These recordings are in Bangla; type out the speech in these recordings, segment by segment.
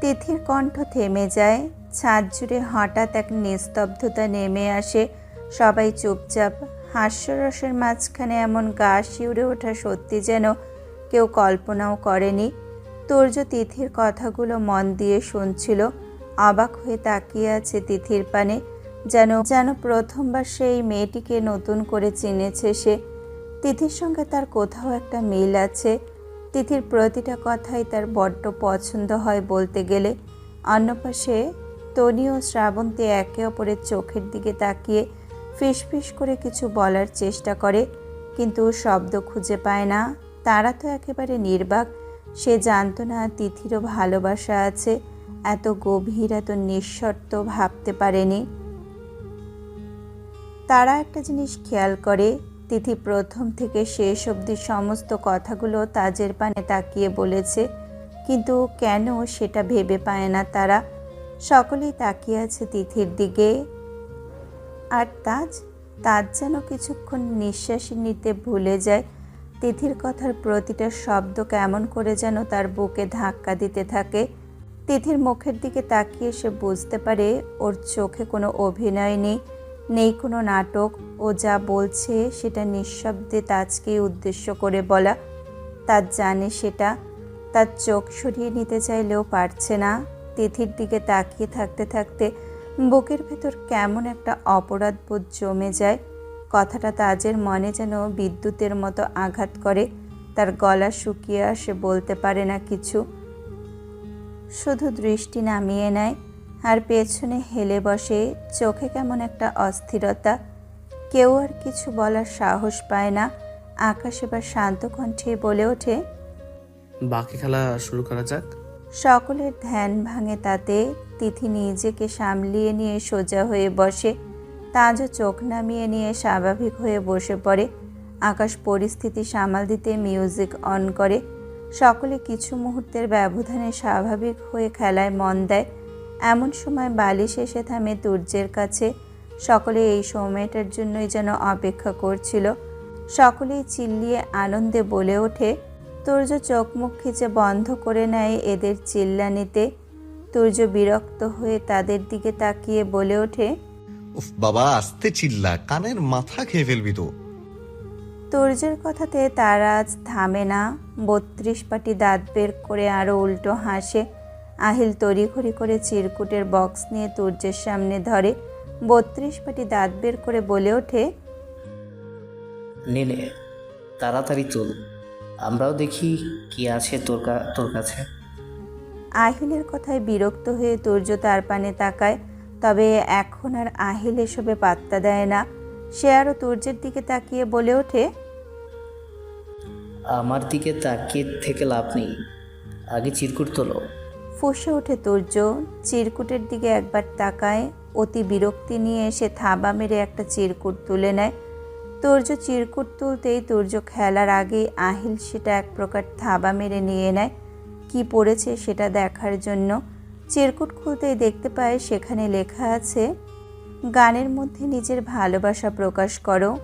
তিথির কণ্ঠ থেমে যায়। ছাদ জুড়ে হঠাৎ এক নিস্তব্ধতা নেমে আসে। সবাই চুপচাপ, হাস্যরসের মাঝখানে এমন গা শিউরে ওঠা সত্যি যেন কেউ কল্পনাও করেনি। তুর্য তিথির কথাগুলো মন দিয়ে শুনছিল, অবাক হয়ে তাকিয়ে আছে তিথির পানে, যেন যেন প্রথমবার সেই মেয়েটিকে নতুন করে চিনেছে সে। তিথির সঙ্গে তার কোথাও একটা মিল আছে। তিথির প্রতিটা কথাই তার বড্ড পছন্দ হয় বলতে গেলে। অন্য পাশে তনি ও শ্রাবন্তী একে অপরের চোখের দিকে তাকিয়ে ফিসফিস করে কিছু বলার চেষ্টা করে, কিন্তু শব্দ খুঁজে পায় না। তারা তো একেবারে নির্বাক। সে জানতো না তিথিরও ভালোবাসা আছে। এত গভীর, এত নিঃশর্ত ভাবতে পারেনি। তারা একটা জিনিস খেয়াল করে তিথি প্রথম থেকে শেষ অবধি সমস্ত কথাগুলো তাজের পানে তাকিয়ে বলেছে। কিন্তু কেন সেটা ভেবে পায় না তারা। সকলেই তাকিয়ে আছে তিথির দিকে। আর তাজ তাজ যেন কিছুক্ষণ নিঃশ্বাস নিতে ভুলে যায়। তিথির কথার প্রতিটা শব্দ কেমন করে যেন তার বুকে ধাক্কা দিতে থাকে। তিথির মুখের দিকে তাকিয়ে সে বুঝতে পারে ওর চোখে কোনো অভিনয় নেই। নেই কোনো নাটক। ও যা বলছে সেটা নিঃশব্দে তাজকেই উদ্দেশ্য করে বলা। তার জানে সেটা। তার চোখ সরিয়ে নিতে চাইলেও পারছে না। তিথির দিকে তাকিয়ে থাকতে থাকতে বুকের ভেতর কেমন একটা অপরাধ বোধ জমে যায়। কথাটা তাজের মনে যেন বিদ্যুতের মতো আঘাত করে। তার গলা শুকিয়ে আসে বলতে পারে না কিছু। শুধু দৃষ্টি নামিয়ে নেয়। আর পেছনে হেলে বসে চোখে কেমন একটা অস্থিরতা। কেউ আর কিছু বলার সাহস পায় না। আকাশ এবার শান্ত কণ্ঠে বলে ওঠে বাকি খেলা শুরু করা যাক। সকলের ধ্যান ভাঙে তাতে। তিথি নিজেকে সামলিয়ে নিয়ে সোজা হয়ে বসে। তাজও চোখ নামিয়ে নিয়ে স্বাভাবিক হয়ে বসে পড়ে। আকাশ পরিস্থিতি সামাল দিতে মিউজিক অন করে। সকলে কিছু মুহূর্তের ব্যবধানে স্বাভাবিক হয়ে খেলায় মন দেয়। এমন সময় বালিশ এসে থামে তুর্যের কাছে। সকলে এই সময়টার জন্যই যেন অপেক্ষা করছিল। সকলেই চিল্লিয়ে আনন্দে বলে ওঠে তুর্য চোখ মুখ খিচে বন্ধ করে নেয় এদের চিল্লানিতে। তুর্য বিরক্ত হয়ে তাদের দিকে তাকিয়ে বলে ওঠে উফ বাবা আস্তে চিল্লা কানের মাথা খেয়ে ফেলবি তো। তুর্যের কথাতে তারা আজ থামে না। বত্রিশ পাটি দাঁত বের করে আরও উল্টো হাসে। আহিল তড়িঘড়ি করে চিরকুটের বক্স নিয়ে তুর্যের সামনে ধরে বত্রিশ পাটি দাঁত বের করে বলে ওঠে নেনে তাড়াতাড়ি তোল আমরাও দেখি কি আছে তোর কা- তোর কাছে। আহিলের কথায় বিরক্ত হয়ে তুর্য তার পানে তাকায় তবে এখন আর আহিল এসবে পাত্তা দেয় না। সে আরও তুর্যের দিকে তাকিয়ে বলে ওঠে আমার দিকে তাকিয়ে থেকে লাভ নেই আগে চিরকুট তোলো। ফুসে ওঠে তুর্য। চিরকুটের দিকে একবার তাকায়, অতি বিরক্তি নিয়ে এসে থাবা মেরে একটা চিরকুট তুলে নেয়। তুর্য চিরকুট তুলতেই তুর্য খেলার আগেই আহিল সেটা এক প্রকার থাবা মেরে নিয়ে নেয়। কি পড়েছে সেটা দেখার জন্য। চিরকুট খুলতেই দেখতে পায় সেখানে লেখা আছে, গানের মধ্যে নিজের ভালোবাসা প্রকাশ করো।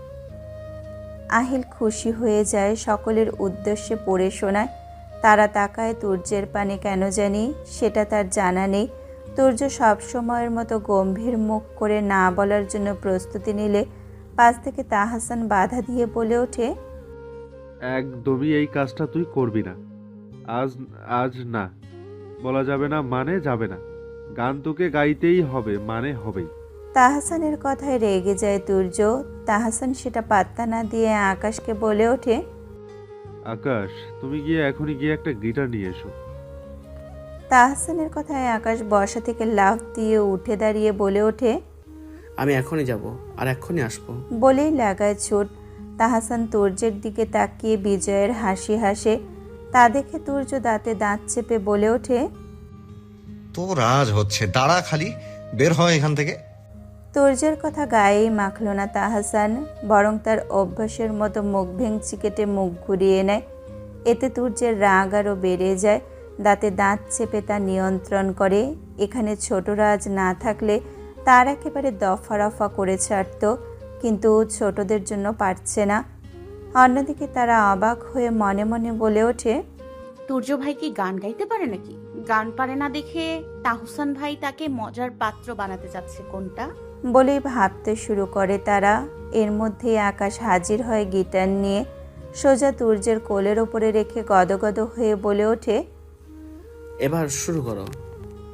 আহিল খুশি হয়ে যায়, সকলের উদ্দেশ্যে পড়ে শোনায়। তারা তাকায় তুর্যের পানে কেন জানি সেটা তার জানা নেই। তুর্য সবসময়ের মতো গম্ভীর মুখ করে না বলার জন্য প্রস্তুতি নিলে পাশ থেকে তাহাসান বাধা দিয়ে বলে ওঠে একদমই এই কাজটা তুই করবি না। আজ আজ না। বলা যাবে না মানে যাবে না। গান তোকে গাইতেই হবে মানে হবেই। তাহাসানের কথায় রেগে যায় তুর্য। তাহাসান সেটা পাত্তা না দিয়ে আকাশকে বলে ওঠে আকাশ তুমি গিয়ে এখনই গিয়ে একটা গিটার নিয়ে এসো। তাহাসানের কথায় আকাশ বসা থেকে লাফ দিয়ে উঠে দাঁড়িয়ে বলে ওঠে আমি এখনই যাব আর এক্ষুনি আসব। বলেই লাগায় ছোট তাহাসান তুর্যের দিকে তাকিয়ে বিজয়ের হাসি হাসে। তা দেখে তুর্য দাঁতে দাঁত চেপে বলে ওঠে তোর আজ হচ্ছে দাঁড়া খালি বের হয় এখান থেকে। তুর্যের কথা গায়েই মাখল না তাহাসান, বরং তার অভ্যাসের মতো মুখ ভেঙচি কেটে মুখ ঘুরিয়ে নেয়। এতে তুর্যের রাগ আরও বেড়ে যায়। দাঁতে দাঁত চেপে তা নিয়ন্ত্রণ করে। এখানে ছোট রাজ না থাকলে তার একেবারে দফা রফা করে ছাড়ত, কিন্তু ছোটদের জন্য পারছে না। অন্যদিকে তারা অবাক হয়ে মনে মনে বলে ওঠে, তুর্য ভাই কি গান গাইতে পারে নাকি? গান পারে না দেখে তাহসান ভাই তাকে মজার পাত্র বানাতে যাচ্ছে কোনটা? বলেই ভাবতে শুরু করে তারা। এর মধ্যেই আকাশ হাজির হয় গিটার নিয়ে সোজা তুর্যের কোলের ওপরে রেখে গদগদ হয়ে বলে ওঠে এবার শুরু করো।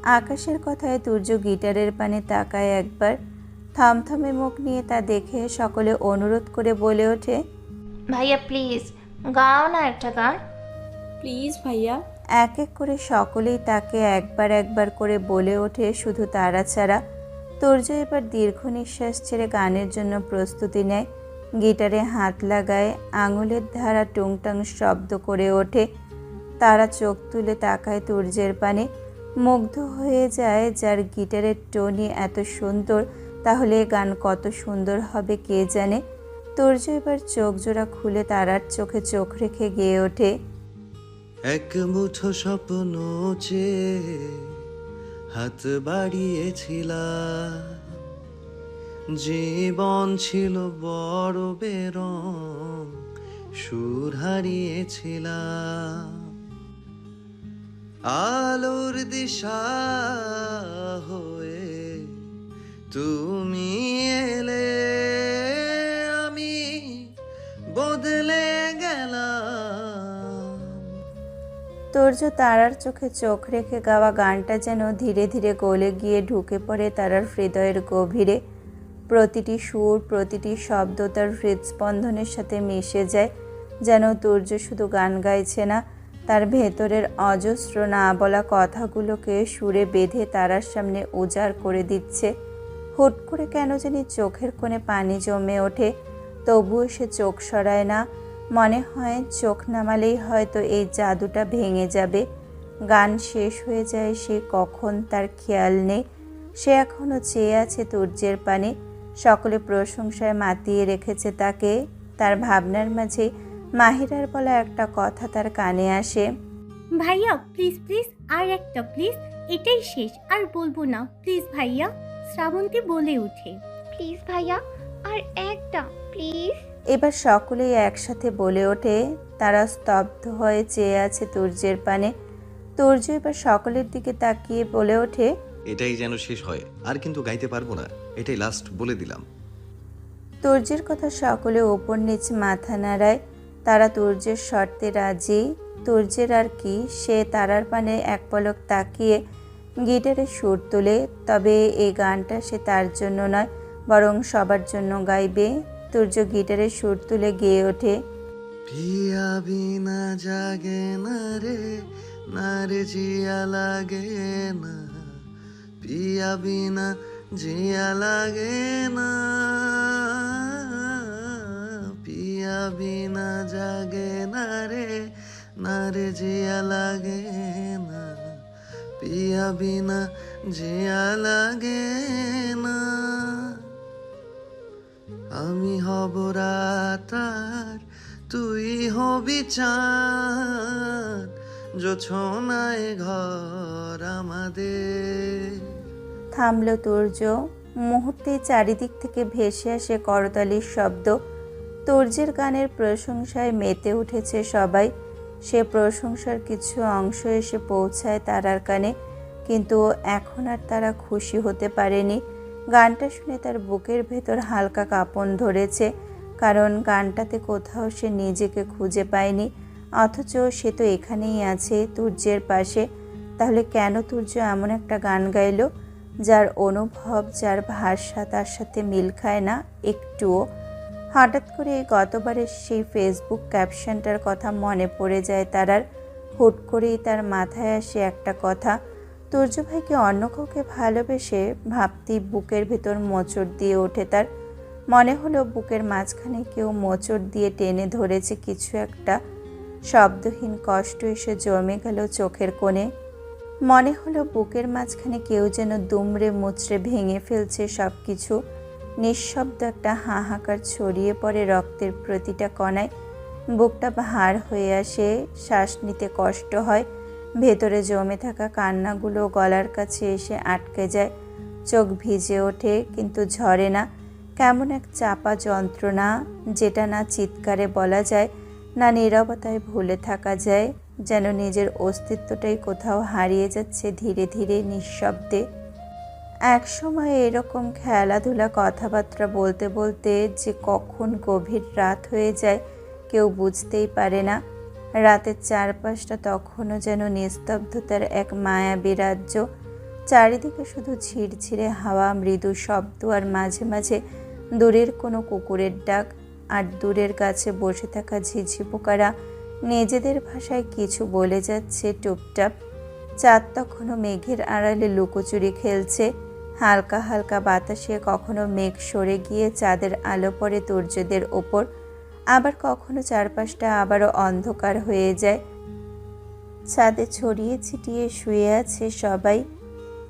আকাশের কথায় তুর্য গিটারের পানে তাকায় একবার থমথমে মুখ নিয়ে তা দেখে সকলে অনুরোধ করে বলে ওঠে ভাইয়া প্লিজ গাও না একটা গান। প্লিজ ভাইয়া। এক এক করে সকলেই তাকে একবার একবার করে বলে ওঠে শুধু তারা ছাড়া। তুর্য এবার দীর্ঘ নিঃশ্বাস ছেড়ে গানের জন্য প্রস্তুতি নেয়। গিটারে হাত লাগায়, আঙুলের ধারা টুংটাং শব্দ করে ওঠে। তারা চোখ তুলে তাকায় তুর্যের পানে। মুগ্ধ হয়ে যায় যার গিটারের টোনই এত সুন্দর, তাহলে গান কত সুন্দর হবে কে জানে? তুর্য এবার চোখ জোড়া খুলে তারার চোখে চোখ রেখে গেয়ে ওঠে। এক মুঠো স্বপ্ন চেয়ে হাত বাড়িয়েছিলাম। জীবন ছিল বড় বেরং, সুর হারিয়েছিলাম। আলোর দিশা হয়ে তুমি এলে, আমি বদলে গেলাম। তোর্য তারার চোখে চোখ রেখে গাওয়া গানটা যেন ধীরে ধীরে গলে গিয়ে ঢুকে পড়ে তারার হৃদয়ের গভীরে। প্রতিটি সুর, প্রতিটি শব্দ তার হৃদস্পন্দনের সাথে মিশে যায়, যেন তুর্য শুধু গান গাইছে না, তার ভেতরের অজস্র না বলা কথাগুলোকে সুরে বেঁধে তারার সামনে উজাড় করে দিচ্ছে। হুট করে কেন জানি চোখের কোণে পানি জমে ওঠে, তবুও সে চোখ সরায় না মনে হয় চোখ নামালেই হয়তো এই জাদুটা ভেঙে যাবে। গান শেষ হয়ে যায় সে কখন তার খেয়াল নেই। সে এখনও চেয়ে আছে তুর্যের পানে। সকলে প্রশংসায় মাতিয়ে রেখেছে তাকে। তার ভাবনার মাঝে মাহিরার বলা একটা কথা তার কানে আসে। ভাইয়া প্লিজ প্লিজ আর একটা প্লিজ এটাই শেষ আর বলব না। প্লিজ ভাইয়া শ্রাবন্তী বলে উঠে প্লিজ ভাইয়া আর একটা প্লিজ এবার সকলেই একসাথে বলে ওঠে তারা স্তব্ধ হয়ে চেয়ে আছে তুর্যের পানে। তুর্য এবার সকলের দিকে তাকিয়ে বলে ওঠে এটাই যেন শেষ হয় আর কিন্তু গাইতে পারব না এটাই লাস্ট বলে দিলাম। তুর্যের কথা সকলে ওপর নিচ মাথা নাড়ায় তারা তুর্যের শর্তে রাজি। তুর্যের আর কি সে তারার পানে এক পলক তাকিয়ে গিটারে সুর তোলে তবে এই গানটা সে তার জন্য নয় বরং সবার জন্য গাইবে। তুর্য গিটারের সুর তুলে গেয়ে ওঠে। পিয়া বিনা জাগে না রে না রে জিয়া লাগে না। পিয়া বিনা জিয়া লাগে না। পিয়া বিনা জাগে না রে না রে জিয়া লাগে না। পিয়া বিনা জিয়া লাগে না। আমি হব রাতার, তুই হবি চাঁদ। জোছনায় ঘর আমাদের। থামল তুর্য, মুহূর্তে চারিদিক থেকে ভেসে আসে করতালির শব্দ। তুর্যের গানের প্রশংসায় মেতে উঠেছে সবাই। সে প্রশংসার কিছু অংশ এসে পৌঁছায় তারার কানে, কিন্তু এখন আর তারা খুশি হতে পারেনি। গানটা শুনে তার বুকের ভেতর হালকা কাঁপন ধরেছে, কারণ গানটাতে কোথাও সে নিজেকে খুঁজে পায়নি, অথচ সে তো এখানেই আছে তুর্যের পাশে। তাহলে কেন তুর্য এমন একটা গান গাইলো, যার অনুভব, যার ভাষা তার সাথে মিল খায় না একটুও? হঠাৎ করে গতবারের সেই ফেসবুক ক্যাপশনটার কথা মনে পড়ে যায় তারার। হুট করেই তার মাথায় আসে একটা কথা তুর্য ভাইকে অন্য কাউকে ভালোবেসে ভাবতেই বুকের ভেতর মোচড় দিয়ে ওঠে তার। মনে হলো বুকের মাঝখানে কেউ মোচড় দিয়ে টেনে ধরেছে কিছু একটা। শব্দহীন কষ্ট এসে জমে গেল চোখের কোণে। মনে হলো বুকের মাঝখানে কেউ যেন দুমড়ে মুচড়ে ভেঙে ফেলছে সব কিছু নিঃশব্দ একটা হাহাকার ছড়িয়ে পড়ে রক্তের প্রতিটা কণায়। বুকটা ভার হয়ে আসে, শ্বাস নিতে কষ্ট হয়। ভেতরে জমে থাকা কান্নাগুলো গলার কাছে এসে আটকে যায়। চোখ ভিজে ওঠে, কিন্তু ঝরে না। কেমন এক চাপা যন্ত্রণা, যেটা না চিৎকারে বলা যায়, না নীরবতায় ভুলে থাকা যায়, যেন নিজের অস্তিত্বটাই কোথাও হারিয়ে যাচ্ছে ধীরে ধীরে নিঃশব্দে। এক সময় এরকম খেলাধুলা কথাবার্তা বলতে বলতে যে কখন গভীর রাত হয়ে যায়, কেউ বুঝতেই পারে না। রাতের চারপাশটা তখনও যেন নিস্তব্ধতার এক মায়াবী রাজ্য। চারিদিকে শুধু ঝিরঝিরে হাওয়া, মৃদু শব্দ আর মাঝে মাঝে দূরের কোনো কুকুরের ডাক আর দূরের কাছে বসে থাকা ঝিঝি পোকারা নিজেদের ভাষায় কিছু বলে যাচ্ছে টুপটাপ। চাঁদ তখনও মেঘের আড়ালে লুকোচুরি খেলছে। হালকা হালকা বাতাসে কখনো মেঘ সরে গিয়ে চাঁদের আলো পড়ে তুর্যদের ওপর। আবার কখনো চারপাশটা আবারও অন্ধকার হয়ে যায়। ছাদে ছড়িয়ে ছিটিয়ে শুয়ে আছে সবাই।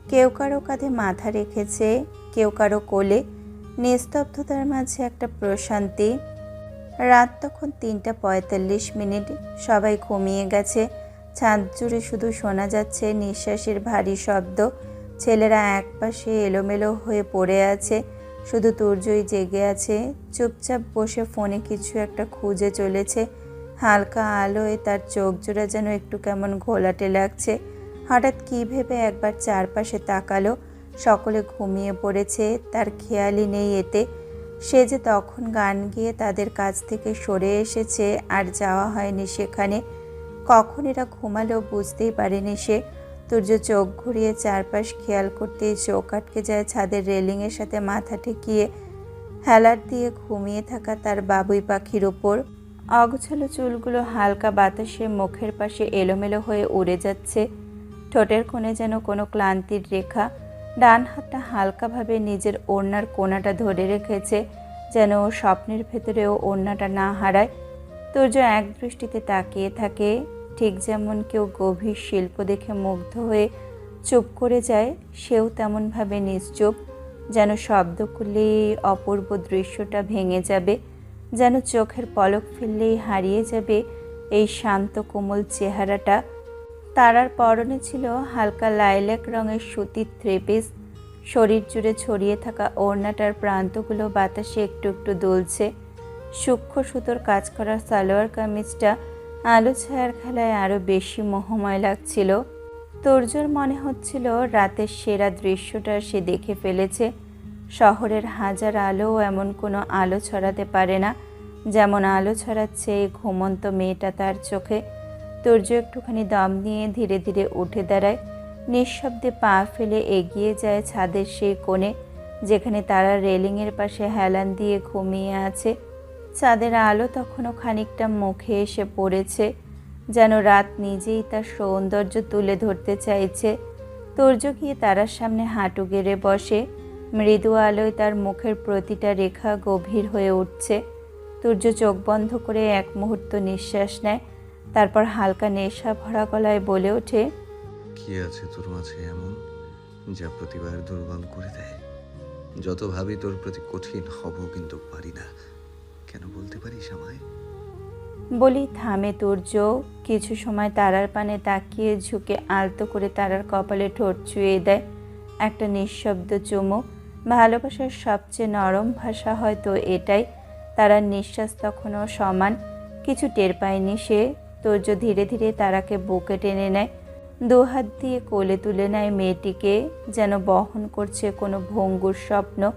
কেউ কারও কাঁধে মাথা রেখেছে, কেউ কারও কোলে। নিস্তব্ধতার মাঝে একটা প্রশান্তি। রাত তখন তিনটা পঁয়তাল্লিশ মিনিট। সবাই ঘুমিয়ে গেছে। ছাদ জুড়ে শুধু শোনা যাচ্ছে নিঃশ্বাসের ভারী শব্দ। ছেলেরা একপাশে এলোমেলো হয়ে পড়ে আছে। শুধু তুর্যই জেগে আছে, চুপচাপ বসে ফোনে কিছু একটা খুঁজে চলেছে। হালকা আলোয় তার চোখ জোড়া যেন একটু কেমন ঘোলাটে লাগছে। হঠাৎ কী ভেবে একবার চারপাশে তাকালো, সকলে ঘুমিয়ে পড়েছে, তার খেয়ালই নেই এতে। সে যে তখন গান গিয়ে তাদের কাছ থেকে সরে এসেছে, আর যাওয়া হয়নি সেখানে। কখন এরা ঘুমালো বুঝতেই পারেনি সে। তুর্য চোখ ঘুরিয়ে চারপাশ খেয়াল করতেই চোখ আটকে যায় ছাদের রেলিংয়ের সাথে মাথা ঠেকিয়ে। হেলার দিয়ে ঘুমিয়ে থাকা তার বাবুই পাখির ওপর অগোছালো চুলগুলো হালকা বাতাসে মুখের পাশে এলোমেলো হয়ে উড়ে যাচ্ছে। ঠোঁটের কোণে যেন কোনো ক্লান্তির রেখা। ডান হাতটা হালকাভাবে নিজের ওড়নার কোণাটা ধরে রেখেছে, যেন ও স্বপ্নের ভেতরেও ওড়নাটা না হারায়। তুর্য এক দৃষ্টিতে তাকিয়ে থাকে। ঠিক যেমন কেউ গভীর শিল্প দেখে মুগ্ধ হয়ে চুপ করে যায়, সেও তেমনভাবে নিশ্চুপ, যেন শব্দ করলেই অপূর্ব দৃশ্যটা ভেঙে যাবে, যেন চোখের পলক ফেললেই হারিয়ে যাবে এই শান্ত কোমল চেহারাটা। তারার পরনে ছিল হালকা লাইলাক রঙের সুতির থ্রি পিস শরীর জুড়ে ছড়িয়ে থাকা ওড়নাটার প্রান্তগুলো বাতাসে একটু একটু দুলছে। সূক্ষ্ম সুতোর কাজ করা সালোয়ার কামিজটা আলো ছায়ার খেলায় আরও বেশি মোহময় লাগছিল। তোরজোর মনে হচ্ছিল রাতের সেরা দৃশ্যটা সে দেখে ফেলেছে। শহরের হাজার আলো এমন কোনো আলো ছড়াতে পারে না, যেমন আলো ছড়াচ্ছে এই ঘুমন্ত মেয়েটা তার চোখে। তুর্য একটুখানি দম নিয়ে ধীরে ধীরে উঠে দাঁড়ায়। নিঃশব্দে পা ফেলে এগিয়ে যায় ছাদের সেই কোণে, যেখানে তারা রেলিংয়ের পাশে হেলান দিয়ে ঘুমিয়ে আছে। চাঁদের আলো তখনও খানিকটা মুখে এসে পড়েছে, যেন রাত নিজেই তার সৌন্দর্য তুলে ধরতে চাইছে। তুর্য গিয়ে তারার সামনে হাঁটু গেড়ে বসে, মৃদু আলোয় তার মুখের প্রতিটা রেখা গভীর হয়ে উঠছে। তুর্য চোখ বন্ধ করে এক মুহূর্ত নিঃশ্বাস নেয়, তারপর হালকা নেশা ভরা গলায় বলে ওঠে, কি আছে তোর মাঝে এমন, যা প্রতিবার দুর্বল করে দেয়? যত ভাবি তোর প্রতি কঠিন হব কিন্তু পারি না। কেন বলতে পারিস আমায়? বলি, থামে তুর্য কিছু সময় তারার পানে তাকিয়ে ঝুঁকে আলতো করে তারার কপালে ঠোঁট চুয়ে দেয় একটা নিঃশব্দ চুমো। ভালোবাসার সবচেয়ে নরম ভাষা হয়তো এটাই। তারার নিঃশ্বাস তখনও সমান। কিছু টের পায়নি সে। তুর্য ধীরে ধীরে তারাকে বুকে টেনে নেয়। দু হাত দিয়ে কোলে তুলে নেয় মেয়েটিকে। যেন বহন করছে কোনো ভঙ্গুর স্বপ্ন।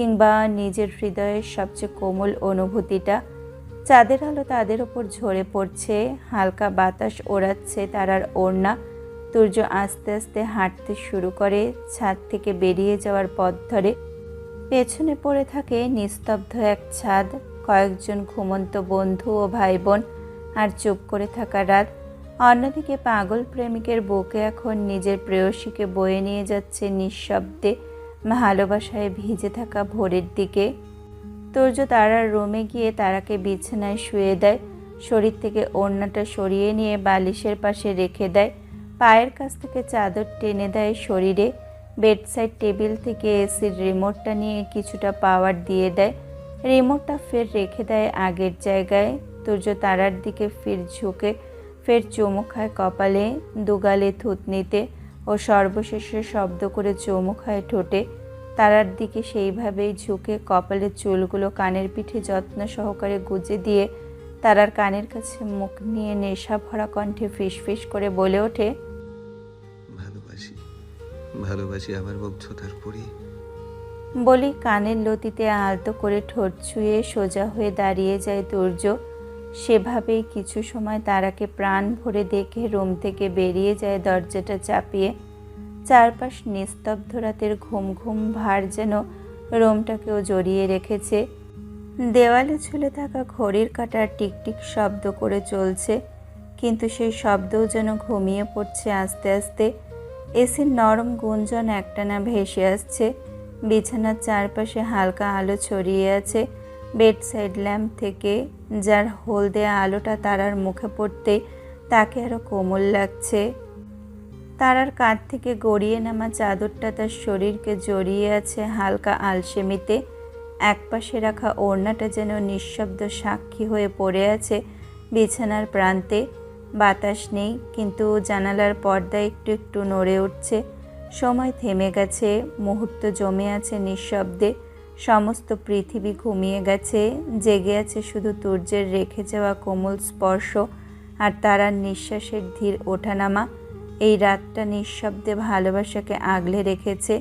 কিংবা নিজের হৃদয়ের সবচেয়ে কোমল অনুভূতিটা চাঁদের আলো তাদের ওপর ঝরে পড়ছে, হালকা বাতাস ওড়াচ্ছে তারার ওড়না তুর্য আস্তে আস্তে হাঁটতে শুরু করে ছাদ থেকে বেরিয়ে যাওয়ার পথ ধরে। পেছনে পড়ে থাকে নিস্তব্ধ এক ছাদ, কয়েকজন ঘুমন্ত বন্ধু ও ভাই বোন আর চুপ করে থাকা রাত। অন্যদিকে পাগল প্রেমিকের বুকে এখন নিজের প্রেয়সীকে বয়ে নিয়ে যাচ্ছে নিঃশব্দে। ভালোবাসায় ভিজে থাকা ভোরের দিকে। তুর্য তারার রুমে গিয়ে তারাকে বিছানায় শুয়ে দেয়। শরীর থেকে ওড়নাটা সরিয়ে নিয়ে বালিশের পাশে রেখে দেয়। পায়ের কাছ থেকে চাদর টেনে দেয় শরীরে। বেডসাইড টেবিল থেকে এসির রিমোটটা নিয়ে কিছুটা পাওয়ার দিয়ে দেয়। রিমোটটা ফের রেখে দেয় আগের জায়গায়। তুর্য তারার দিকে ফির ঝুঁকে, ফের চুমু খায় কপালে, দুগালে থুতনিতে। ও সর্বশেষে শব্দ করে চুমু খায় ঠোঁটে। তারার দিকে সেইভাবেই ঝুঁকে কপালের চুলগুলো কানের পিঠে যত্ন সহকারে গুজে দিয়ে তারার কানের কাছে মুখ নিয়ে নেশা ভরা কণ্ঠে ফিসফিস করে বলে ওঠে ভালোবাসি ভালোবাসি আমার মুগ্ধতার পরি। বলি কানের লতিতে আলতো করে ঠোঁট ছুঁয়ে সোজা হয়ে দাঁড়িয়ে যায় তুর্য সেভাবেই কিছু সময় তারাকে প্রাণ ভরে দেখে রুম থেকে বেরিয়ে যায় দরজাটা চাপিয়ে। চারপাশ নিস্তব্ধ রাতের ঘুম ঘুম ভার যেন রোমটাকেও জড়িয়ে রেখেছে। দেওয়ালে ঝুলে থাকা ঘড়ির কাঁটার টিকটিক শব্দ করে চলছে, কিন্তু সেই শব্দও যেন ঘুমিয়ে পড়ছে আস্তে আস্তে। এসির নরম গুঞ্জন একটানা ভেসে আসছে, বিছানার চারপাশে হালকা আলো ছড়িয়ে আছে বেড সাইড ল্যাম্প থেকে যার হলদে আলোটা তারার মুখে পড়তে তাকে আরও কোমল লাগছে। তারার কাঁধ থেকে গড়িয়ে নামা চাদরটা তার শরীরকে জড়িয়ে আছে হালকা আলসেমিতে। একপাশে রাখা ওড়নাটা যেন নিঃশব্দ সাক্ষী হয়ে পড়ে আছে বিছানার প্রান্তে। বাতাস নেই, কিন্তু জানালার পর্দা একটু একটু নড়ে উঠছে। সময় থেমে গেছে, মুহূর্ত জমে আছে নিঃশব্দে। সমস্ত পৃথিবী ঘুমিয়ে গেছে, জেগে আছে শুধু সূর্যের রেখে যাওয়া কোমল স্পর্শ আর তারার নিঃশ্বাসের ধীর ওঠানামা। এই রাতটা নিঃশব্দে ভালোবাসাকে আগলে রেখেছে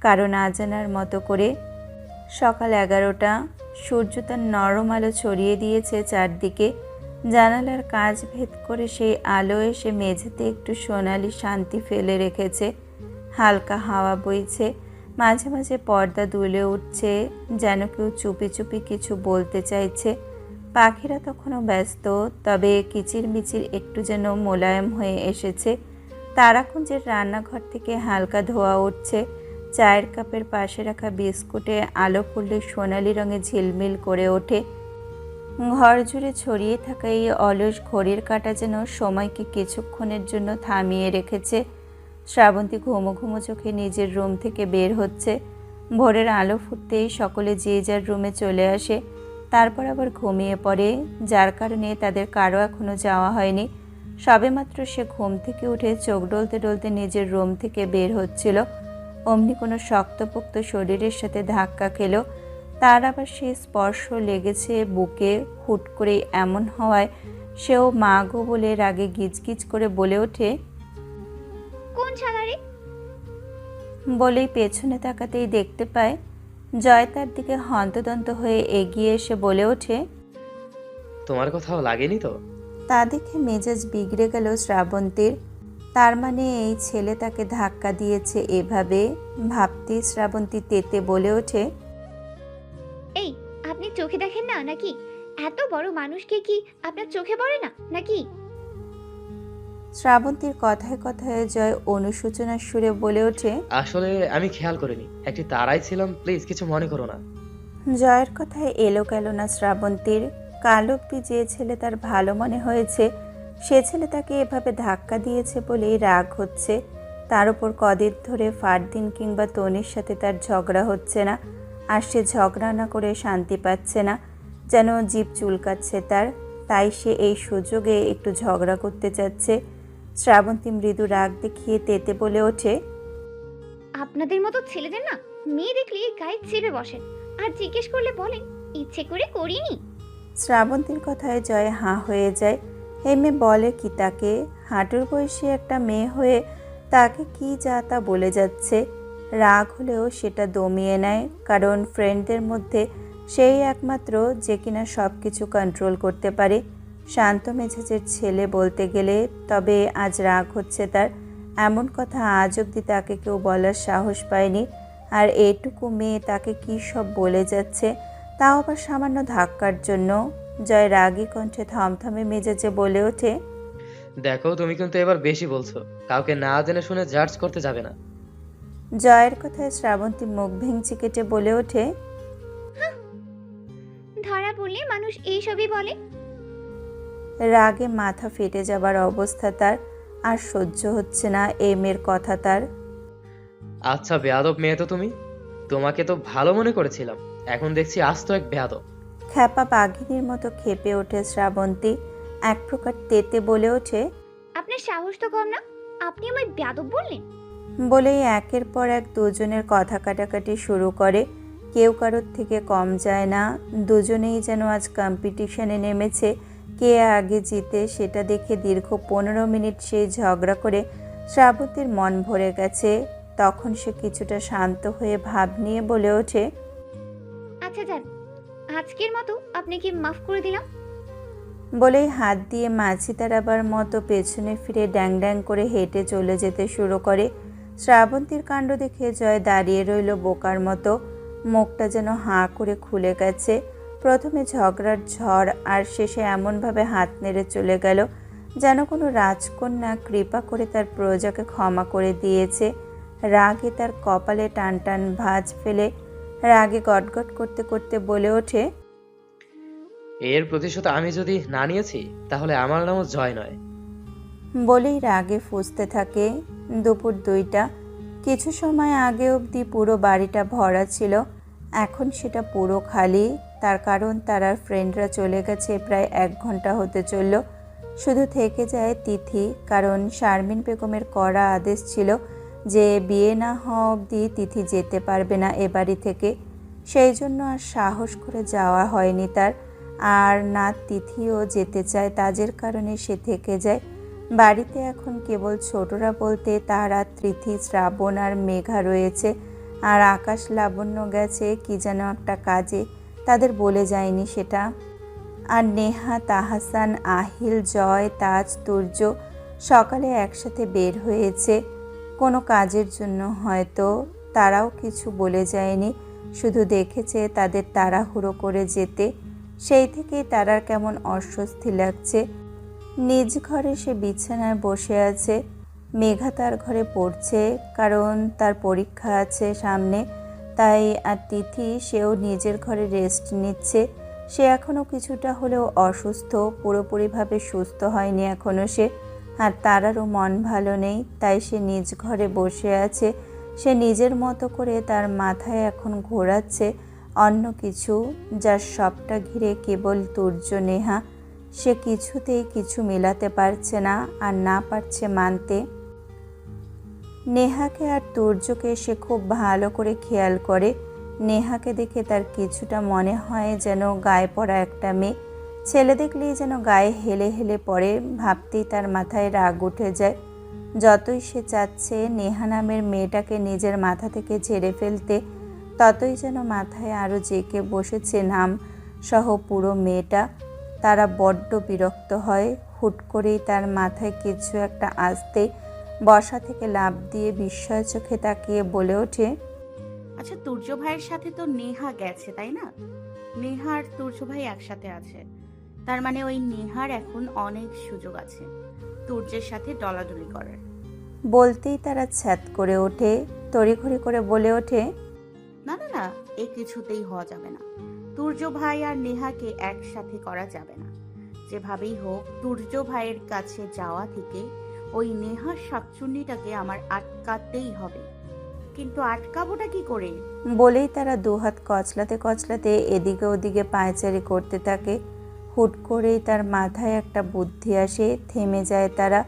কারণ আজানার মতো করে। সকাল এগারোটা, সূর্য তার নরম আলো ছড়িয়ে দিয়েছে চারদিকে। জানালার কাজ ভেদ করে সেই আলো এসে মেঝেতে একটু সোনালি শান্তি ফেলে রেখেছে। হালকা হাওয়া বইছে মাঝে মাঝে পর্দা দুলে উঠছে, যেন কেউ চুপি চুপি কিছু বলতে চাইছে। পাখিরা তখনও ব্যস্ত, তবে কিচিরমিচির একটু যেন মোলায়েম হয়ে এসেছে। তারাকুঞ্জের রান্নাঘর থেকে হালকা ধোয়া উঠছে। চায়ের কাপের পাশে রাখা বিস্কুটে আলো পড়লে সোনালি রঙে ঝিলমিল করে ওঠে। ঘর জুড়ে ছড়িয়ে থাকা এই অলস ঘড়ির কাঁটা যেন সময়কে কিছুক্ষণের জন্য থামিয়ে রেখেছে। শ্রাবন্তী ঘুমো ঘুমো চোখে নিজের রুম থেকে বের হচ্ছে। ভোরের আলো ফুটতেই সকলে যে যার রুমে চলে আসে। তারপর আবার ঘুমিয়ে পড়ে, যার কারণে তাদের কারও এখনও যাওয়া হয়নি। সবেমাত্র সে ঘুম থেকে উঠে চোখ ডলতে ডলতে নিজের রুম থেকে বের হচ্ছিল। অমনি কোনো শক্তপোক্ত শরীরের সাথে ধাক্কা খেলো। তার আবার সে স্পর্শ লেগেছে বুকে, হুট করে এমন হওয়ায় সেও মা গো বলে রাগে গিজগিজ করে বলে ওঠে কোন ছাড়ারে বলেই পেছনে তাকাতেই দেখতে পায় জয় তার দিকে হন্তদন্ত হয়ে এগিয়ে এসে বলে ওঠে তোমার কোথাও লাগেনি তো? তা দেখে মেজাজ বিগড়ে গেল শ্রাবন্তীর। তার মানে এই ছেলে তাকে ধাক্কা দিয়েছে এভাবে ভাবতে শ্রাবন্তী তেতে বলে ওঠে এই আপনি চোখে দেখেন না নাকি? এত বড় মানুষকে কি আপনার চোখে পড়ে না নাকি? শ্রাবন্তীর কথায় কথায় জয় অনুশোচনার সুরে বলে ওঠে আসলে আমি খেয়াল করিনি। একটি তারাই ছিলাম প্লিজ কিছু মনে করো না। জয়ের কথায় এলো গেল না শ্রাবন্তীর। কাল অব্দি যে ছেলে তার ভালো মনে হয়েছে সে ছেলে তাকে এভাবে ধাক্কা দিয়েছে বলেই রাগ হচ্ছে। তার উপর কদিন ধরে ফারদিন কিংবা তনির সাথে তার ঝগড়া হচ্ছে না আর সে ঝগড়া না করে শান্তি পাচ্ছে না যেন জীব চুলকাচ্ছে তার। তাই সে এই সুযোগে একটু ঝগড়া করতে চাচ্ছে। শ্রাবন্তী মৃদু রাগ দেখিয়ে তেতে বলে ওঠে আপনাদের মতো ছেলেদের না মেয়ে দেখলে গায়ে চেপে বসেন আর জিজ্ঞেস করলে বলেন ইচ্ছে করে করিনি। শ্রাবন্তীর কথায় জয় হাঁ হয়ে যায়। মেয়ে বলে কি তাকে? হাঁটুর বয়সী একটা মেয়ে হয়ে তাকে কি যা তা বলে যাচ্ছে। রাগ হলেও সেটা দমিয়ে নেয় কারণ ফ্রেন্ডদের মধ্যে সেই একমাত্র যে কিনা সব কিছু কন্ট্রোল করতে পারে। শান্ত মেজাজের ছেলে বলতে গেলে তবে আজ রাগ হচ্ছে তার। এমন কথা আজ অব্দি তাকে কেউ বলার সাহস পায়নি। আর এইটুকু মেয়ে তাকে কী সব বলে যাচ্ছে তাও আবার সামান্য ধাক্কার জন্য। জয় রাগী কণ্ঠে থমথমে মেজাজে বলে ওঠে দেখো তুমি কিন্তু এবার বেশি বলছো। কাউকে না জেনে শুনে জাজ করতে যাবে না। জয়ের কথায় শ্রাবন্তী মুখ ভেঙচি কেটে বলে ওঠে ধরা পড়লে মানুষ এইসবই বলে? রাগে মাথা ফেটে যাবার অবস্থা তার আর সহ্য হচ্ছে না এই মেয়ের কথা তার। আচ্ছা বেয়াদব মেয়ে তো তুমি। তোমাকে তো ভালো মনে করেছিলাম। এখন দেখছি আস্ত এক বেয়াদব। খ্যাপা বাঘিনীর মতো খেপে ওঠে শ্রাবন্তী। এক প্রকার তেতে বলে ওঠে আপনার সাহস তো কম না? আপনি আমায় ব্যাদব বললেন? বলেই একের পর এক দুজনের কথা কাটাকাটি শুরু করে। কেউ কারোর থেকে কম যায় না। দুজনেই যেন আজ কম্পিটিশনে নেমেছে। কে আগে জিতে সেটা দেখে দীর্ঘ পনেরো মিনিট সেই ঝগড়া করে শ্রাবন্তীর মন ভরে গেছে। তখন সে কিছুটা শান্ত হয়ে ভাব নিয়ে বলে ওঠে আচ্ছা যান আজকের মতো আপনি কি মাফ করে দিলাম? বলেই হাত দিয়ে মাছি তারাবার মতো পেছনে ফিরে ড্যাং ড্যাং করে হেঁটে চলে যেতে শুরু করে। শ্রাবন্তীর কাণ্ড দেখে জয় দাঁড়িয়ে রইল বোকার মতো। মুখটা যেন হাঁ করে খুলে গেছে। প্রথমে ঝগড়ার ঝড় আর শেষে এমনভাবে হাত নেড়ে চলে গেল যেন কোনো রাজকন্যা কৃপা করে তার প্রজাকে ক্ষমা করে দিয়েছে। রাগে তার কপালে টান টান ভাঁজ ফেলে রাগে গটগট করতে করতে বলে ওঠে এর প্রতিশোধ আমি যদি না নিয়েছি তাহলে আমার নামও জয় নয়। বলেই রাগে ফুঁসতে থাকে দুপুর দুইটা। কিছু সময় আগে অবধি পুরো বাড়িটা ভরা ছিল এখন সেটা পুরো খালি। তার কারণ তারার ফ্রেন্ডরা চলে গেছে, প্রায় এক ঘণ্টা হতে চলল। শুধু থেকে যায় তিথি, কারণ শারমিন বেগমের কড়া আদেশ ছিল যে বিয়ে না হওয়া অবধি তিথি যেতে পারবে না এ বাড়ি থেকে। সেই জন্য আর সাহস করে যাওয়া হয়নি তার। আর না তিথিও যেতে চায় তাজের কারণে সে থেকে যায়। বাড়িতে এখন কেবল ছোটরা বলতে তারা তৃথি, শ্রাবণ আর মেঘা রয়েছে। আর আকাশ লাবণ্য গেছে, কি যেন একটা কাজে তাদের বলে যায়নি সেটা। আর নেহা, তাহাসান, আহিল, জয়, তাজ, তুর্য সকালে একসাথে বের হয়েছে। কোনো কাজের জন্য হয়তো তারাও কিছু বলে যায়নি, শুধু দেখেছে তাদের তাড়াহুড়ো করে যেতে। সেই থেকেই তারার কেমন অস্বস্তি লাগছে। নিজ ঘরে সে বিছানায় বসে আছে। মেঘা তার ঘরে পড়ছে, কারণ তার পরীক্ষা আছে সামনে। তাই আর তিথি সেও নিজের ঘরে রেস্ট নিচ্ছে। সে এখনও কিছুটা হলেও অসুস্থ, পুরোপুরিভাবে সুস্থ হয়নি এখনও সে। আর তারারও মন ভালো নেই, তাই সে নিজ ঘরে বসে আছে। সে নিজের মতো করে তার মাথায় এখন ঘোরাচ্ছে অন্য কিছু, যার সবটা ঘিরে কেবল তুর্য নেহা। সে কিছুতেই কিছু মেলাতে পারছে না আর না পারছে মানতে। নেহাকে আর তুর্যকে সে খুব ভালো করে খেয়াল করে। নেহাকে দেখে তার কিছুটা মনে হয় যেন গায়ে পড়া একটা মেয়ে। ছেলে দেখলেই যেন গায়ে হেলে হেলে পড়ে, ভাবতেই তার মাথায় রাগ উঠে যায়। যতই সে চাচ্ছে নেহা নামের মেয়েটাকে নিজের মাথা থেকে ঝেড়ে ফেলতে, ততই যেন মাথায় আরও জেকে বসেছে নাম সহ পুরো মেয়েটা। তারা বড্ড বিরক্ত হয়। হুট করেই তার মাথায় কিছু একটা আসতে বসা থেকে লাভ দিয়ে বিস্ময় চোখে তাকিয়ে বলে ওঠে আচ্ছা তুর্য ভাইয়ের সাথে তো নেহা গেছে তাই না? নেহা আর তুর্য ভাই একসাথে আছে। তার মানে ওই নেহার এখন অনেক সুযোগ আছে তুর্যের সাথে ডলাডলি করার। বলতেই তারা ছ্যাত করে ওঠে তড়িঘড়ি করে বলে ওঠে না না না এ কিছুতেই হওয়া যাবে না। তুর্য ভাই আর নেহাকে একসাথে করা যাবে না। যেভাবেই হোক তুর্য ভাইয়ের কাছে যাওয়া থেকে ওই নেহার শাকচুন্নিটাকে আমার আটকাতেই হবে। কিন্তু আটকাবোটা কি করে? বলেই তারা দুহাত কচলাতে কচলাতে এদিকে ওদিকে পায়চারি করতে থাকে। হুট করেই তার মাথায় একটা বুদ্ধি আসে থেমে যায় তারা।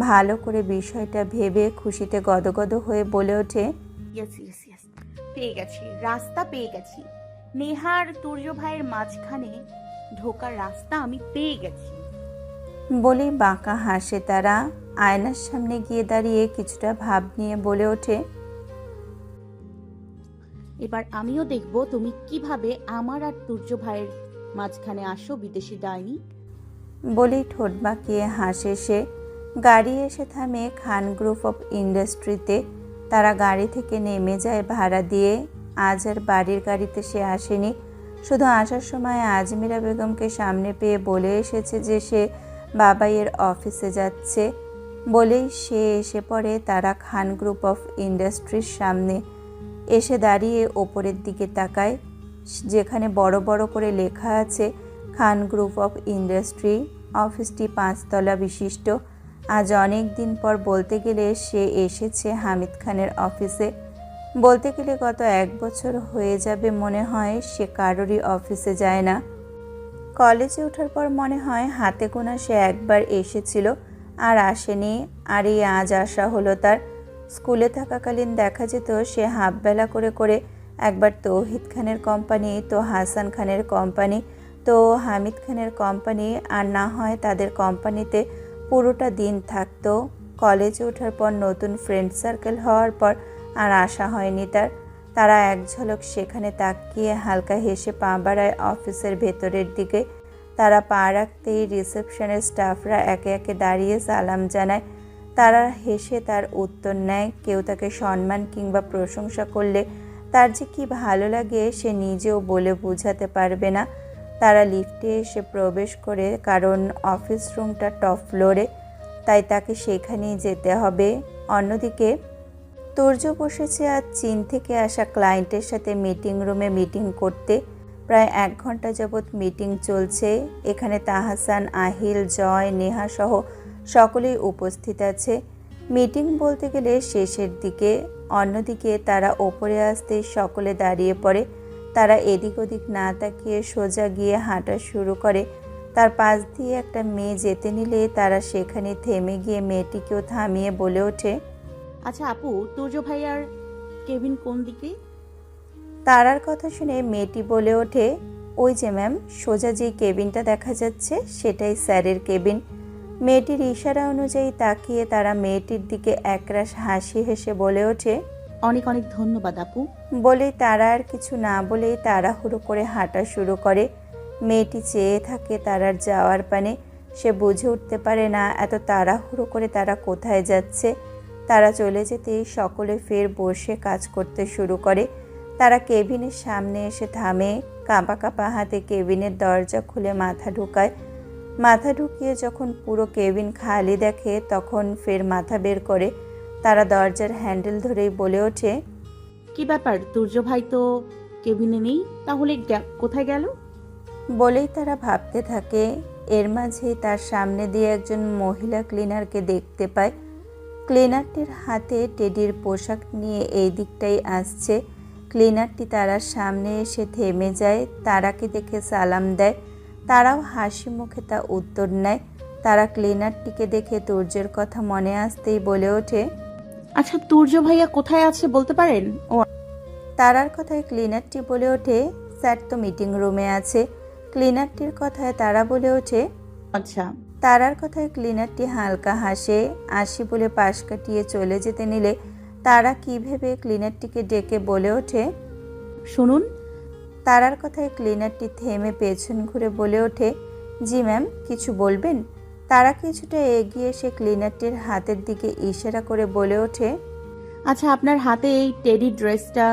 ভালো করে বিষয়টা ভেবে খুশিতে গদগদ হয়ে বলে ওঠে ইয়েস ইয়েস ইয়েস পেয়ে গেছি রাস্তা পেয়ে গেছি। নেহার তুর্য ভাইয়ের মাঝখানে ঢোকার রাস্তা আমি পেয়ে গেছি। বলেই বাঁকা হাসে তারা। আয়নার সামনে গিয়ে দাঁড়িয়ে কিছুটা ভাব নিয়ে বলে ওঠে এবার আমিও দেখব তুমি কীভাবে আমার আর তুর্য ভাইয়ের মাঝখানে আসো বিদেশি ডাইনি? বলেই ঠোঁট বাঁকিয়ে হাসে সে। গাড়ি এসে থামে খান গ্রুপ অফ ইন্ডাস্ট্রিতে। তারা গাড়ি থেকে নেমে যায় ভাড়া দিয়ে। আজ আর বাড়ির গাড়িতে সে আসেনি। শুধু আসার সময় আজমিরা বেগমকে সামনে পেয়ে বলে এসেছে যে সে বাবাইয়ের অফিসে যাচ্ছে। বলেই সে এসে পড়ে তারা খান গ্রুপ অফ ইন্ডাস্ট্রির সামনে। এসে দাঁড়িয়ে ওপরের দিকে তাকায়, যেখানে বড় বড় করে লেখা আছে, খান গ্রুপ অফ ইন্ডাস্ট্রি, অফিসটি পাঁচতলা বিশিষ্ট। আজ অনেক দিন পর বলতে গেলে সে এসেছে হামিদ খানের অফিসে। বলতে গেলে গত এক বছর হয়ে যাবে মনে হয়, সে কারোরই অফিসে যায় না। কলেজে ওঠার পর মনে হয় হাতে গোনা সে একবার এসেছিল আর আসেনি। আর এই আজ আসা হলো তার। স্কুলে থাকাকালীন দেখা যেত সে হাফবেলা করে করে একবার তৌহিদ খানের কোম্পানি, তো হাসান খানের কোম্পানি, তো হামিদ খানের কোম্পানি আর না হয় তাদের কোম্পানিতে পুরোটা দিন থাকতো। কলেজে ওঠার পর নতুন ফ্রেন্ড সার্কেল হওয়ার পর আর আশা হয়নি তার। তারা এক ঝলক সেখানে তাকিয়ে হালকা হেসে পা বাড়ায় অফিসের ভেতরের দিকে। তারা পা রাখতেই রিসেপশনের স্টাফরা একে একে দাঁড়িয়ে সালাম জানায়। তারা হেসে তার উত্তর নেয়, কেউ তাকে সম্মান কিংবা প্রশংসা করলে তার যে কি ভালো লাগে সে নিজেও বলে বোঝাতে পারবে না। তারা লিফটে এসে প্রবেশ করে, কারণ অফিস রুমটা টপ ফ্লোরে, তাই তাকে সেখানেই যেতে হবে। অন্যদিকে তুর্য বসেছে আজ চীন থেকে আসা ক্লায়েন্টের সাথে মিটিং রুমে মিটিং করতে। প্রায় এক ঘণ্টা যাবৎ মিটিং চলছে। এখানে তাহাসান, আহিল, জয়, নেহা সহ সকলেই উপস্থিত আছে। মিটিং বলতে গেলে শেষের দিকে। অন্যদিকে তারা ওপরে আসতে সকলে দাঁড়িয়ে পড়ে। তারা এদিক ওদিক না তাকিয়ে সোজা গিয়ে হাঁটা শুরু করে। তার পাশ দিয়ে একটা মেয়ে যেতে নিলে তারা সেখানে থেমে গিয়ে মেয়েটিকেও থামিয়ে বলে ওঠে। আচ্ছা আপু তুর্য ভাইয়ার কেবিন কোন দিকে? তারার কথা শুনে মেয়েটি বলে ওঠে ওই যে ম্যাম সোজা যে কেবিনটা দেখা যাচ্ছে সেটাই স্যারের কেবিন। মেয়েটির ইশারা অনুযায়ী তাকিয়ে তারা মেয়েটির দিকে একরাশ হাসি হেসে বলে ওঠে অনেক অনেক ধন্যবাদ আপু। বলেই তারা আর কিছু না বলেই তাড়াহুড়ো করে হাঁটা শুরু করে। মেয়েটি চেয়ে থাকে তারার যাওয়ার পানে সে বুঝে উঠতে পারে না এত তাড়াহুড়ো করে তারা কোথায় যাচ্ছে। তারা চলে যেতেই সকলে ফের বসে কাজ করতে শুরু করে। তারা কেবিনের সামনে এসে থামে। কাঁপা কাঁপা হাতে কেবিনের দরজা খুলে মাথা ঢুকায়। মাথা ঢুকিয়ে যখন পুরো কেবিন খালি দেখে তখন ফের মাথা বের করে। তারা দরজার হ্যান্ডেল ধরেই বলে ওঠে কি ব্যাপার? তুর্য ভাই তো কেবিনে নেই তাহলে গে- কোথায় গেল? বলেই তারা ভাবতে থাকে। এর মাঝেই তার সামনে দিয়ে একজন মহিলা ক্লিনারকে দেখতে পায়। ক্লিনারটির হাতে টেডির পোশাক নিয়ে এই দিকটাই আসছে। ক্লিনারটি তারার সামনে এসে থেমে যায় তারাকে দেখে সালাম দেয় তারাও হাসি মুখে তা উত্তর নেয়। তারা ক্লিনারটিকে দেখে তুর্যের কথা মনে আসতেই বলে ওঠে আচ্ছা তুর্য ভাইয়া কোথায় আছে বলতে পারেন? ও তারার কথায় ক্লিনারটি বলে ওঠে স্যার তো মিটিং রুমে আছে। ক্লিনারটির কথায় তারা বলে ওঠে আচ্ছা। তারার কথায় ক্লিনারটি হালকা হাসে আসি বলে পাশ কাটিয়ে চলে যেতে নিলে তারা কি ভেবে ক্লিনারটিকে ডেকে বলে ওঠে? শুনুন। তারার কথায় ক্লিনারটি থেমে পেছন ঘুরে বলে ওঠে জি ম্যাম কিছু বলবেন? তারা কিছুটা এগিয়ে এসে ক্লিনারটির হাতের দিকে ইশারা করে বলে ওঠে আচ্ছা আপনার হাতে এই টেডি ড্রেসটা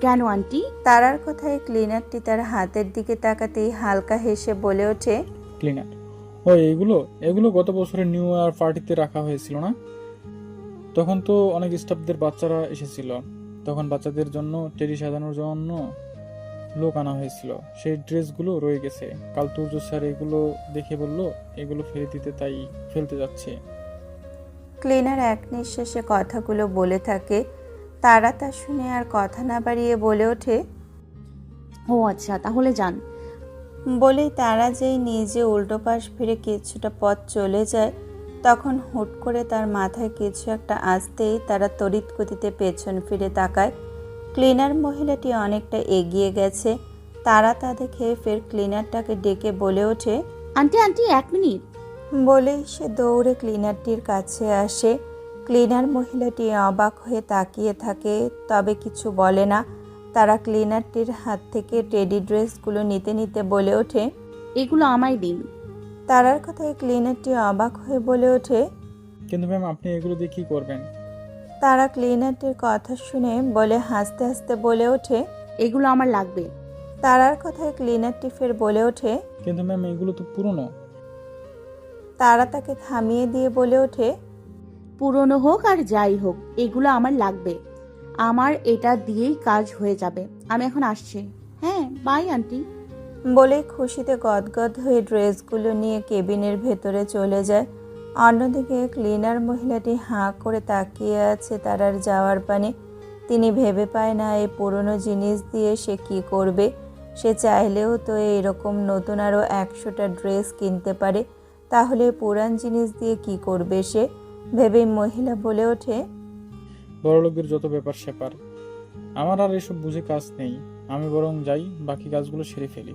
কেন আন্টি? তারার কথায় ক্লিনারটি তার হাতের দিকে তাকাতেই হালকা হেসে বলে ওঠে ক্লিনার ও এগুলো এগুলো গত বছরের নিউ ইয়ার পার্টিতে রাখা হয়েছিল না? তখন তো অনেক স্টাফদের বাচ্চারা এসেছিল। তখন বাচ্চাদের জন্য টেরি সাজানোর জন্য লোক আনা হয়েছিল। সেই ড্রেসগুলো রয়ে গেছে। কাল তুর্য স্যার এগুলো দেখে বলল, এগুলো ফেলে দিতে তাই ফেলতে যাচ্ছে। ক্লিনার এক নিঃশ্বাসে কথাগুলো বলে থাকে। তারা তা শুনে আর কথা না বাড়িয়ে বলে ওঠে, ও আচ্ছা তাহলে যান। বলেই তারা যেই নিজে উল্টো পাশ ফিরে কিছুটা পথ চলে যায় তখন হুট করে তার মাথায় কিছু একটা আসতেই তারা তড়িৎ গতিতে পেছন ফিরে তাকায়। ক্লিনার মহিলাটি অনেকটা এগিয়ে গেছে। তারা তা দেখে ফের ক্লিনারটাকে ডেকে বলে ওঠে আন্টি আন্টি এক মিনিট। বলেই সে দৌড়ে ক্লিনারটির কাছে আসে। ক্লিনার মহিলাটি অবাক হয়ে তাকিয়ে থাকে তবে কিছু বলে না। তারা ক্লিনারটির হাত থেকে টেডি ড্রেসগুলো নিতে নিতে বলে ওঠে এগুলো আমায় দিন। তারার কথায় ক্লিনারটি অবাক হয়ে বলে ওঠে কিন্তু ম্যাম আপনি এগুলো দিয়ে কি করবেন? তারা ক্লিনারটির কথা শুনে বলে হাসতে হাসতে বলে ওঠে এগুলো আমার লাগবে। তারার কথায় ক্লিনারটি ফের বলে ওঠে কিন্তু ম্যাম এগুলো তো পুরনো। তারা তাকে থামিয়ে দিয়ে বলে ওঠে পুরনো হোক আর যাই হোক এগুলো আমার লাগবে। আমার এটা দিয়েই কাজ হয়ে যাবে। আমি এখন আসছি। হ্যাঁ বাই আন্টি বলে খুশিতে গদগদ হয়ে ড্রেসগুলো নিয়ে কেবিনের ভেতরে চলে যায়। অন্যদিকে ক্লিনার মহিলাটি হাঁ করে তাকিয়ে আছে তারার যাওয়ার পানে। তিনি ভেবে পায় না, এই পুরনো জিনিস দিয়ে সে কি করবে? সে চাইলেও তো এরকম নতুন আরও একশোটা ড্রেস কিনতে পারে। তাহলে পুরান জিনিস দিয়ে কি করবে সে? ভেবে মহিলা বলে ওঠে বড়লোকদের যত ব্যাপার স্যাপার। আমার আর এসব বুঝে কাজ নেই। আমি বরং যাই, বাকি কাজগুলো সেরে ফেলি।